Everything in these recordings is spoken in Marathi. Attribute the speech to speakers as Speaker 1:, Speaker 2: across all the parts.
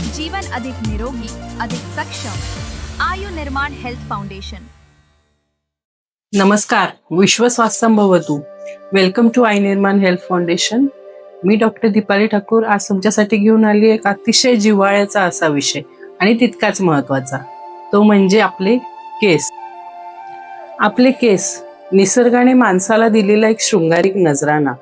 Speaker 1: जीवन अधिक निरोगी अधिक सक्षम. आयु निर्माण हेल्थ फाउंडेशन.
Speaker 2: नमस्कार विश्व स्वास्थ्य भवतु welcome to Aai Nirman health foundation. Me doctor Deepali Thakur आज तुमच्यासाठी घेऊन आली एक अतिशय जिव्हाळ्याचा असा विषय आणि तितकाच महत्त्वाचा तो म्हणजे आपले केस. आपले केस निसर्गाने माणसाला दिलेला एक शृंगारिक नजराणा.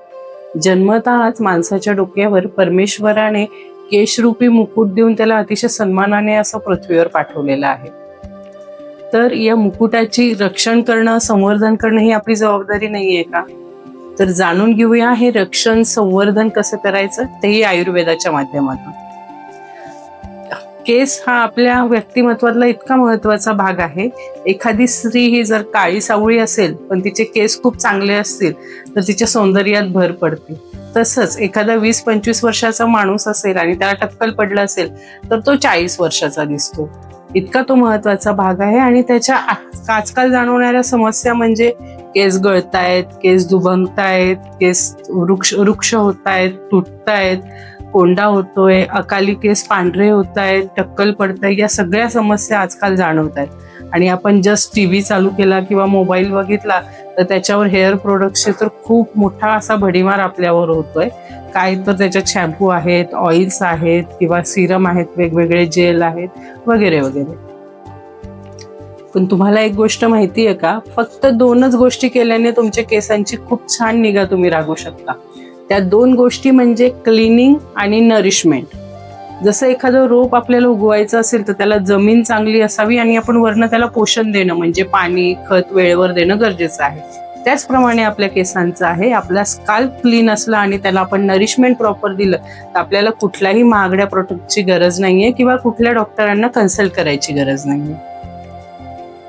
Speaker 2: जन्मतःच माणसाच्या डोक्यावर परमेश्वराने केशरूपी मुकुट देऊन त्याला अतिशय सन्मानाने असं पृथ्वीवर पाठवलेलं आहे. तर या मुकुटाची रक्षण करणं संवर्धन करणं ही आपली जबाबदारी नाहीये का? तर जाणून घेऊया हे रक्षण संवर्धन कसं करायचं तेही आयुर्वेदाच्या माध्यमातून. केस हा आपल्या व्यक्तिमत्वातला इतका महत्त्वाचा भाग आहे. एखादी स्त्री ही जर काळी सावळी असेल पण तिचे केस खूप चांगले असतील तर तिच्या सौंदर्यात भर पडते. तसंच एखादा वीस पंचवीस वर्षाचा माणूस असेल आणि त्याला टक्कल पडलं असेल तर तो चाळीस वर्षाचा दिसतो. इतका तो महत्त्वाचा भाग आहे आणि त्याच्या आजकाल जाणवणाऱ्या समस्या म्हणजे केस गळतायत केस दुभंगतायत केस वृक्ष वृक्ष होत आहेत तुटतायत. कोंडा होतोय अकाली केस पांढरे होत आहेत टक्कल पडतायत या सगळ्या समस्या आजकाल जाणवत आहेत आणि आपण जस्ट टी व्ही चालू केला किंवा मोबाईल बघितला तर त्याच्यावर हेअर प्रोडक्टचे तर खूप मोठा असा भडीमार आपल्यावर होतोय. काय तर त्याच्यात शॅम्पू आहेत ऑइल्स आहेत किंवा सिरम आहेत वेगवेगळे जेल आहेत वगैरे वगैरे. पण तुम्हाला एक गोष्ट माहिती आहे का? फक्त दोनच गोष्टी केल्याने तुमच्या केसांची खूप छान निगा तुम्ही राखू शकता. त्या दोन गोष्टी म्हणजे क्लिनिंग आणि नरिशमेंट जसं एखादं रोप आपल्याला उगवायचं असेल तर त्याला जमीन चांगली असावी आणि आपण वरनं त्याला पोषण देणं म्हणजे पाणी खत वेळेवर देणं गरजेचं आहे. त्याचप्रमाणे आपल्या केसांचं आहे. आपला स्काल्प क्लीन असला आणि त्याला आपण नरिशमेंट प्रॉपर दिलं तर आपल्याला कुठल्याही महागड्या प्रोडक्टची गरज नाहीये किंवा कुठल्या डॉक्टरांना कन्सल्ट करायची गरज नाहीये.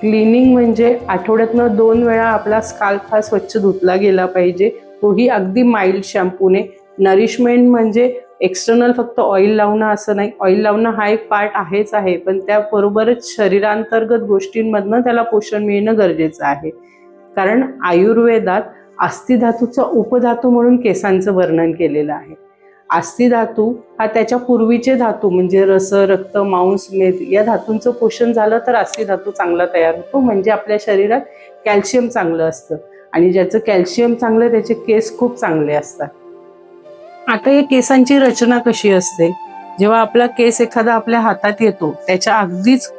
Speaker 2: क्लिनिंग म्हणजे आठवड्यातनं दोन वेळा आपला स्काल्प हा स्वच्छ धुतला गेला पाहिजे. तोही अगदी माइल्ड शॅम्पूने नरिशमेंट म्हणजे एक्सटर्नल फक्त ऑइल लावणं असं नाही. ऑइल लावणं हा एक पार्ट आहेच आहे पण त्याबरोबरच शरीरांतर्गत गोष्टींमधनं त्याला पोषण मिळणं गरजेचं आहे. कारण आयुर्वेदात अस्थिधातूचा उपधातू म्हणून केसांचं वर्णन केलेलं आहे. अस्थिधातू हा त्याच्या पूर्वीचे धातू म्हणजे रस रक्त मांस मेद या धातूंचं पोषण झालं तर अस्थिधातू चांगला तयार होतो. म्हणजे आपल्या शरीरात कॅल्शियम चांगलं असतं. आणि ज्याचं कॅल्शियम चांगलं त्याचे केस खूप चांगले असतात. आता या केसांची रचना कशी असते? जेव्हा आपला केस एखादा आपल्या हातात येतो त्याच्या अगदीच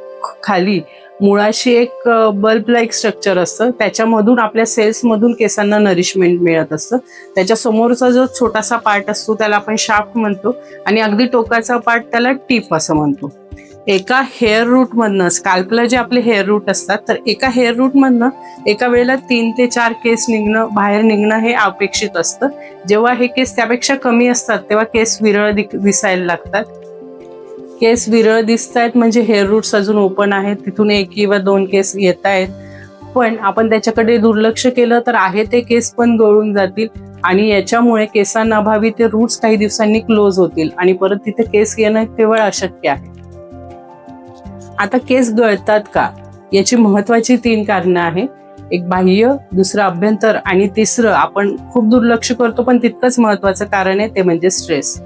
Speaker 2: खाली मुळाशी एक बल्ब लाईक स्ट्रक्चर असतं. त्याच्यामधून आपल्या सेल्समधून केसांना नरिशमेंट मिळत असतं. त्याच्या समोरचा जो छोटासा पार्ट असतो त्याला आपण शाफ्ट म्हणतो आणि अगदी टोकाचा पार्ट त्याला टीप असं म्हणतो. एका हेअर रूटमधनं स्काल्पला जे आपले हेअर रूट असतात तर एका हेअर रूटमधनं एका वेळेला तीन ते चार केस निघणं बाहेर निघणं हे अपेक्षित असतं. जेव्हा हे केस त्यापेक्षा कमी असतात तेव्हा केस विरळ दिक- दिसायला लागतात. केस विरळ दिसत आहेत म्हणजे हेअर रूट्स अजून ओपन आहेत तिथून एक किंवा दोन केस येत आहेत पण आपण त्याच्याकडे दुर्लक्ष केलं तर आहे ते केस पण गळून जातील आणि याच्यामुळे केसांना अभावी ते रूट्स काही दिवसांनी क्लोज होतील आणि परत तिथे केस येणं केवळ अशक्य आहे. आता केस गळतात का? याची महत्वाची तीन कारणं आहे. एक बाह्य दुसरं अभ्यंतर आणि तिसरं आपण खूप दुर्लक्ष करतो पण तितकंच महत्वाचं कारण आहे ते म्हणजे स्ट्रेस.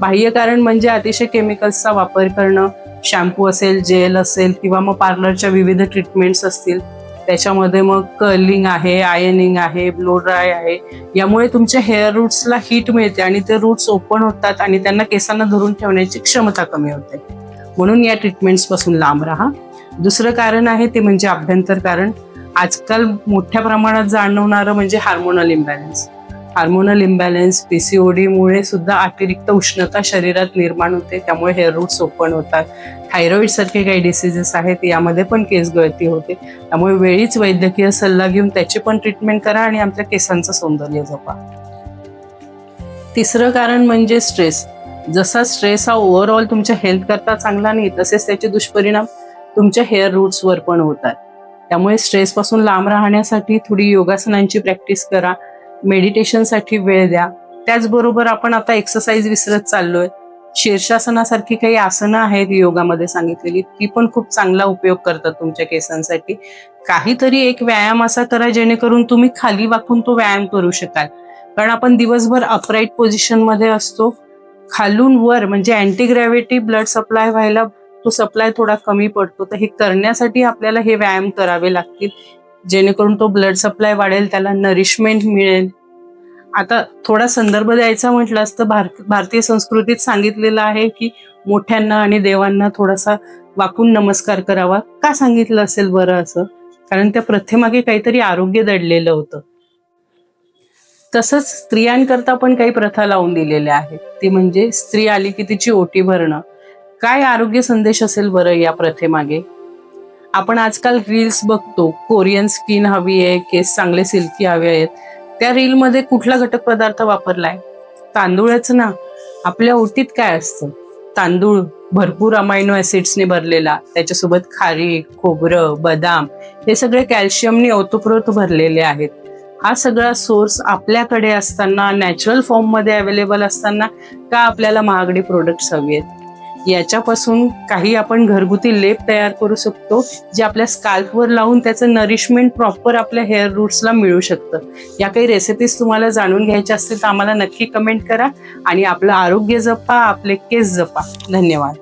Speaker 2: बाह्य कारण म्हणजे अतिशय केमिकल्सचा वापर करणं शॅम्पू असेल जेल असेल किंवा मग पार्लरच्या विविध ट्रीटमेंट्स असतील त्याच्यामध्ये मग कर्लिंग आहे आयनिंग आहे ब्लो ड्राय आहे. यामुळे तुमच्या हेअर रूट्सला हीट मिळते आणि ते रूट्स ओपन होतात आणि त्यांना केसांना धरून ठेवण्याची क्षमता कमी होते. म्हणून या ट्रीटमेंट्सपासून लांब राहा. दुसरं कारण आहे ते म्हणजे अभ्यंतर कारण. आजकाल मोठ्या प्रमाणात जाणवणारं म्हणजे hormonal imbalance hormonal imbalance PCOD मुळे सुद्धा अतिरिक्त उष्णता शरीरात निर्माण होते. त्यामुळे हेअर रूट्स ओपन होतात. थायरॉईड सारखे काही डिसिजेस आहेत यामध्ये पण केस गळती होते. त्यामुळे वेळीच वैद्यकीय सल्ला घेऊन त्याची पण ट्रीटमेंट करा आणि आमच्या केसांचं सौंदर्य जपा. तिसरं कारण म्हणजे स्ट्रेस जसा स्ट्रेस हा ओव्हरऑल तुमच्या हेल्थ करता चांगला नाही तसेच त्याचे दुष्परिणाम तुमच्या हेअर रूट्सवर पण होतात. त्यामुळे स्ट्रेसपासून लांब राहण्यासाठी थोडी योगासनांची प्रॅक्टिस करा. मेडिटेशनसाठी वेळ द्या. त्याचबरोबर आपण आता एक्सरसाइज विसरत चाललोय. शीर्षासनासारखी काही आसनं आहेत योगामध्ये सांगितलेली ती पण खूप चांगला उपयोग करतात तुमच्या केसांसाठी. काहीतरी एक व्यायाम असा करा जेणेकरून तुम्ही खाली वाकून तो व्यायाम करू शकाल. कारण आपण दिवसभर अपराईट पोझिशनमध्ये असतो. खालून वर म्हणजे अँटी ग्रॅव्हिटी ब्लड सप्लाय व्हायला तो सप्लाय थोडा कमी पडतो. तर हे करण्यासाठी आपल्याला हे व्यायाम करावे लागतील. जेणेकरून तो ब्लड सप्लाय वाढेल त्याला नरिशमेंट मिळेल. आता थोडा संदर्भ द्यायचा म्हटलं असतं भार भारतीय संस्कृतीत सांगितलेलं आहे की मोठ्यांना आणि देवांना थोडासा वाकून नमस्कार करावा. का सांगितलं असेल बरं असं? कारण त्या प्रथेमागे काहीतरी आरोग्य दडलेलं होतं. तसंच स्त्रियांकरता पण काही प्रथा लावून दिलेल्या आहेत. ती म्हणजे स्त्री आली की तिची ओटी भरणं. काय आरोग्य संदेश असेल बरं या प्रथेमागे? आपण आजकाल रील्स बघतो. कोरियन स्किन हवी आहे केस चांगले सिल्की हवे आहेत. त्या रीलमध्ये कुठला घटक पदार्थ वापरलाय? तांदूळच ना. आपल्या ओटीत काय असतं? तांदूळ भरपूर अमायनो ऍसिड्सने भरलेला. त्याच्यासोबत खारी खोबरं बदाम हे सगळे कॅल्शियमने ओतप्रोत भरलेले आहेत. हा सगळा सोर्स आपल्याकडे असताना नॅचरल फॉर्ममध्ये अवेलेबल असताना का आपल्याला महागडी प्रोडक्ट्स हवी आहेत? याच्यापासून काही आपण घरगुती लेप तयार करू शकतो जे आपल्या स्काल्पवर लावून त्याचं नरिशमेंट प्रॉपर आपल्या हेअर रूट्सला मिळू शकतं. या काही रेसिपीज तुम्हाला जाणून घ्यायच्या असतील तर आम्हाला नक्की कमेंट करा आणि आपलं आरोग्य जपा आपले केस जपा. धन्यवाद.